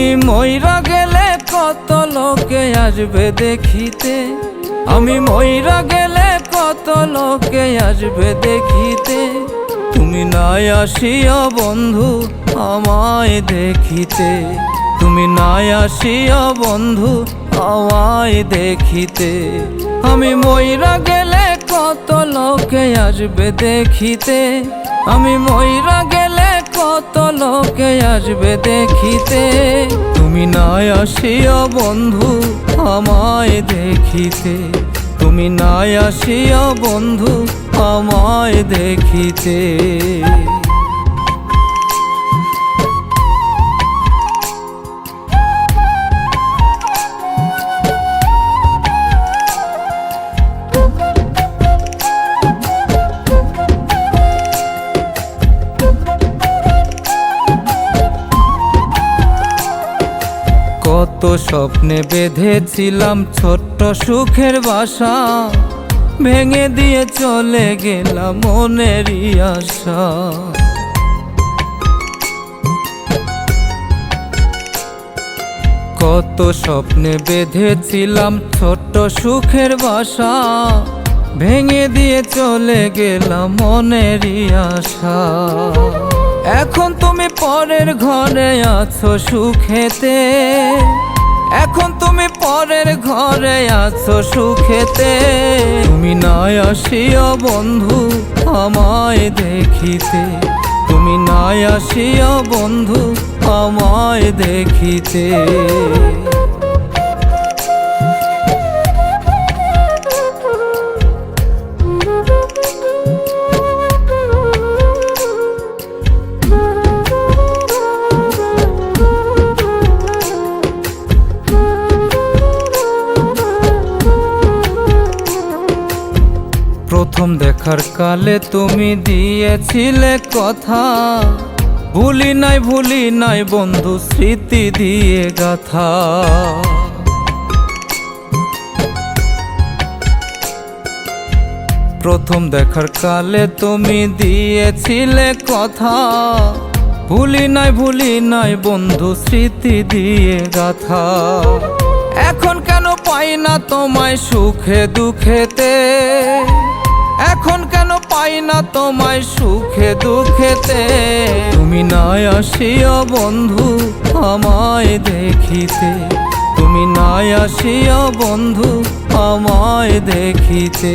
আমি ময়রা গেলে কত লোকে আসবে দেখিতে? আমি ময়রা গেলে কত লোকে আসবে দেখিতে? তুমি নাই আসিয়া বন্ধু আমায় দেখিতে। তুমি নাই আসিয়া বন্ধু আমায় দেখিতে। আমি ময়রা গেলে কত লোকে আসবে দেখিতে? আমি ময়রা গেলে কত লোকে আসবে দেখিতে? তুমি নাই আসিয়া বন্ধু আমায় দেখিতে। তুমি নাই আসিয়া বন্ধু আমায় দেখিতে। কত স্বপ্নে বেঁধেছিলাম ছোট্ট সুখের বাসা। ভেঙে দিয়ে চলে গেলাম মনেরই আশা। কত স্বপ্নে বেঁধেছিলাম ছোট্ট সুখের বাসা। ভেঙে দিয়ে চলে গেলাম মনেরই আশা। পরের ঘরে আছো সুখেতে। এখন তুমি পরের ঘরে আছো সুখেতে। তুমি নাই আসিও বন্ধু আমায় দেখিতে। তুমি নাই আসিও বন্ধু আমায় দেখিতে। প্রথম দেখার কালে তুমি দিয়েছিলে কথা। ভুলি নাই ভুলি নাই বন্ধু, স্মৃতি দিয়ে গাথা। প্রথম দেখার কালে তুমি দিয়েছিলে কথা। ভুলি নাই ভুলি নাই বন্ধু, স্মৃতি দিয়ে গাথা। এখন কেন পাই না তোমায় সুখে দুঃখেতে? না তোমায় সুখে দুঃখেতে? তুমি নাই আসিয়া বন্ধু আমায় দেখিতে। তুমি নাই আসিয়া বন্ধু আমায় দেখিতে।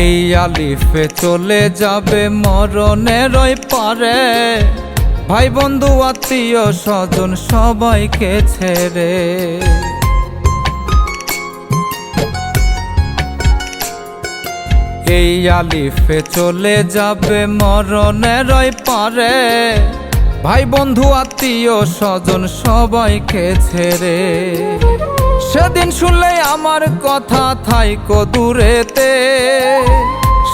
এই আলিফে চলে যাবে মরণের পারে। ভাই বন্ধু, আত্মীয় স্বজন সবাইকে ছেড়ে। এই আলিফে চলে যাবে মরণের পারে। ভাই বন্ধু, আত্মীয় স্বজন সবাইকে ছেড়ে। সেদিন শুনলে আমার কথা থাইকো দূরেতে।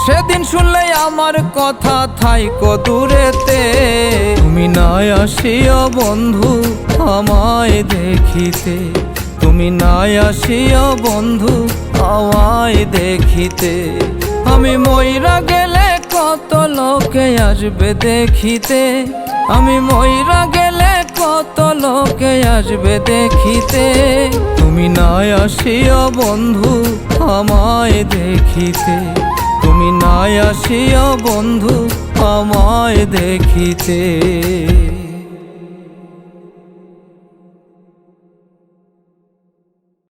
সেদিন শুনলে আমার কথা থাইকো দূরেতে। তুমি নাই আসিয়া বন্ধু আমায় দেখিতে। তুমি নাই আসিয়া বন্ধু আমায় দেখিতে। আমি ময়রা গেলে কত লোকে আসবে দেখিতে। আমি ময়রা গেলে কত লোকে আসবে দেখিতে? তুমি নাই আসিও বন্ধু আমায় দেখিতে। তুমি নাই আসিও বন্ধু আমায় দেখিতে।